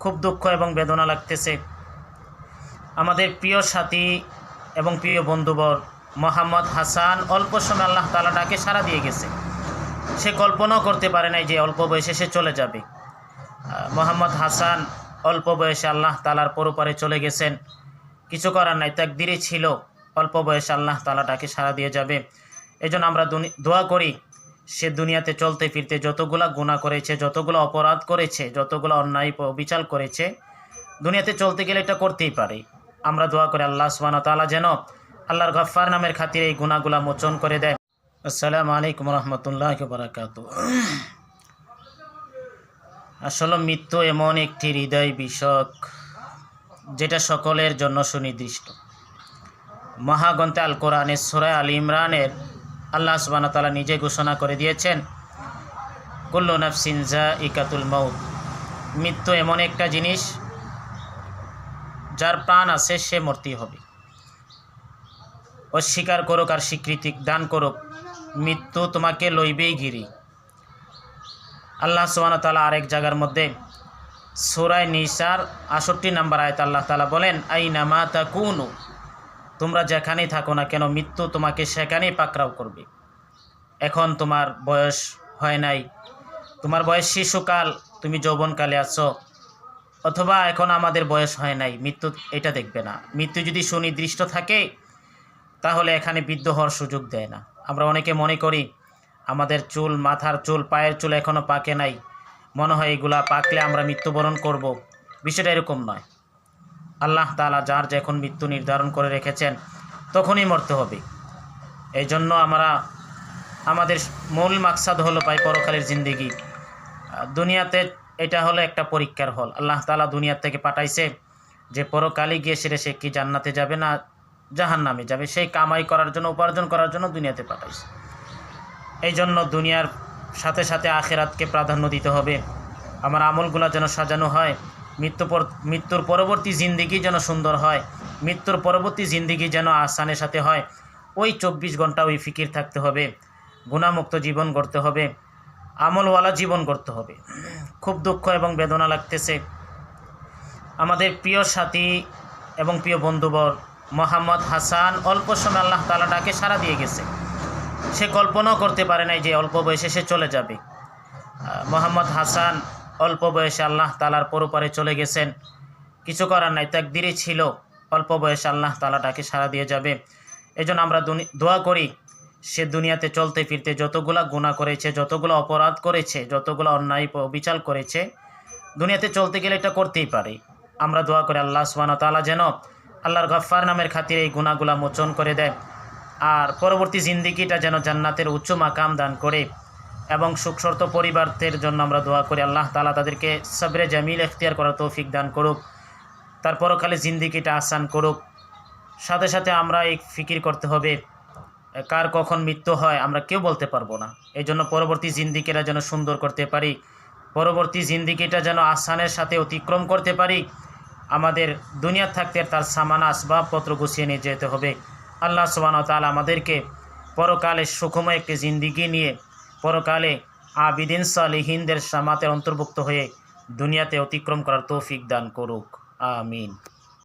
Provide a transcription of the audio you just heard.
খুব দুঃখ এবং বেদনা লাগতেছে। আমাদের প্রিয় সাথী এবং প্রিয় বন্ধুবর মোহাম্মদ হাসান অল্প সময় আল্লাহ তালা ডাকে সাড়া দিয়ে গেছে। সে কল্পনাও করতে পারে নাই যে অল্প বয়সে সে চলে যাবে। মোহাম্মদ হাসান অল্প বয়সে আল্লাহ তালার পরপারে চলে গেছেন। কিছু করার নাই, তাকদিরে ছিল। অল্প বয়সে আল্লাহ তালা ডাকে সাড়া দিয়ে যাবে। এই জন্য আমরা দোয়া করি সে দুনিয়াতে চলতে ফিরতে যতগুলা গুণা করেছে, যতগুলো অপরাধ করেছে, যতগুলো অন্যায় বিচার করেছে, দুনিয়াতে চলতে গেলে এটা করতেই পারে। আমরা দোয়া করি আল্লাহ সুবান তালা যেন আল্লাহর গফ্ফার নামের খাতিরে এই গুণাগুলা মোচন করে দেয়। আসসালামু আলাইকুম রহমতুল্লাহ বারাকাতু। আসলে মৃত্যু এমন একটি হৃদয় বিষক, যেটা সকলের জন্য সুনির্দিষ্ট। মহাগ্রন্থে আল কোরআনের সুরায় আল ইমরানের আল্লাহ সুবান তালা নিজে ঘোষণা করে দিয়েছেন, কুল্লু নফসিন ইকাতুল মৌত মৃত্যু এমন একটা জিনিস যার প্রাণ আছে, সে মরতেই হবে। অস্বীকার করুক আর স্বীকৃতি দান করুক, মৃত্যু তোমাকে লইবেই গিরি। আল্লাহ সুবান তালা আরেক জায়গার মধ্যে সুরায় নিসার আষট্টি নাম্বার আয়ত আল্লাহ তালা বলেন আই নামা তা কুনু তোমরা যেখানেই থাকো না কেন, মৃত্যু তোমাকে সেখানেই পাকড়াও করবে। এখন তোমার বয়স হয় নাই। তোমার বয়স শিশুকাল, তুমি যৌবনকালে আছো। অথবা এখন আমাদের বয়স হয় নাই, মৃত্যু এটা দেখবে না। মৃত্যু যদি সুনির্দিষ্ট থাকে, তাহলে এখানে বৃদ্ধ হওয়ার সুযোগ দেয় না। আমরা অনেকে মনে করি, আমাদের চুল, মাথার চুল, পায়ের চুল এখনও পাকে নাই। মনে হয় এগুলা পাকলে আমরা মৃত্যুবরণ করব। বিষয়টা এরকম নয়। আল্লাহ তালা যার যখন মৃত্যু নির্ধারণ করে রেখেছেন, তখনই মরতে হবে। এই জন্য আমরা আমাদের মূল মাকসাদ হলো পাই পরকালের জিন্দিগি। দুনিয়াতে এটা হলো একটা পরীক্ষার হল। আল্লাহ তালা দুনিয়ার থেকে পাঠাইছে যে পরকালে গিয়ে সেরে সে কি জান্নাতে যাবে না জাহান নামে যাবে, সেই কামাই করার জন্য, উপার্জন করার জন্য দুনিয়াতে পাঠাইছে। এই জন্য দুনিয়ার সাথে সাথে আখেরাতকে প্রাধান্য দিতে হবে। আমার আমলগুলো যেন সাজানো হয় মৃত্যু মৃত্যুর পরবর্তী জিন্দিগি যেন সুন্দর হয়, মৃত্যুর পরবর্তী জিন্দিগি যেন আসানের সাথে হয়, ওই চব্বিশ ঘণ্টা ওই ফিকির থাকতে হবে, গুণামুক্ত জীবন গড়তে হবে, আমলওয়ালা জীবন গড়তে হবে। খুব দুঃখ এবং বেদনা লাগতেছে। আমাদের প্রিয় সাথী এবং প্রিয় বন্ধুবর মোহাম্মদ হাসান অল্প সময় আল্লাহ তালা ডাকে সাড়া দিয়ে গেছে। সে কল্পনাও করতে পারে নাই যে অল্প বয়সে সে চলে যাবে। মোহাম্মদ হাসান অল্প বয়সে আল্লাহ তালার পরপারে চলে গেছেন। কিছু করার নাই তাকদিরে ছিল। অল্প বয়সে আল্লাহ তালা ডাকে সাড়া দিয়ে যাবে। এই জন্য আমরা দোয়া করি, সে দুনিয়াতে চলতে ফিরতে যতগুলা গুণা করেছে, যতগুলো অপরাধ করেছে, যতগুলো অন্যায় বিচার করেছে, দুনিয়াতে চলতে গেলে এটা করতেই পারে। আমরা দোয়া করি আল্লাহ সুবান তালা যেন আল্লাহর গফ্ফার নামের খাতিরে এই গুণাগুলা মোচন করে দেয়। আর পরবর্তী জিন্দিগিটা যেন জান্নাতের উচ্চ মাকাম দান করে। এবং সুখসর্ত পরিবারদের জন্য আমরা দোয়া করি। আল্লাহ তালা তাদেরকে সবরে জামিল এখতিয়ার করার তৌফিক দান করুক তার পরকালে জিন্দিগিটা আসান করুক। সাথে সাথে আমরা এই ফিকির করতে হবে, কার কখন মৃত্যু হয় আমরা কেউ বলতে পারব না। এই জন্য পরবর্তী জিন্দিগিটা যেন সুন্দর করতে পারি, পরবর্তী জিন্দিগিটা যেন আসানের সাথে অতিক্রম করতে পারি, আমাদের দুনিয়া থাকতে তার সামান আসবাবপত্র গুছিয়ে নিয়ে যেতে হবে। আল্লাহ সুবান তালা আমাদেরকে পরকালে সুখময় একটি জিন্দিগি নিয়ে পরকালে আবিদিন সালিহিনদের সামাতের অন্তর্ভুক্ত হয়ে দুনিয়াতে অতিক্রম করার তৌফিক দান করুক। আমিন।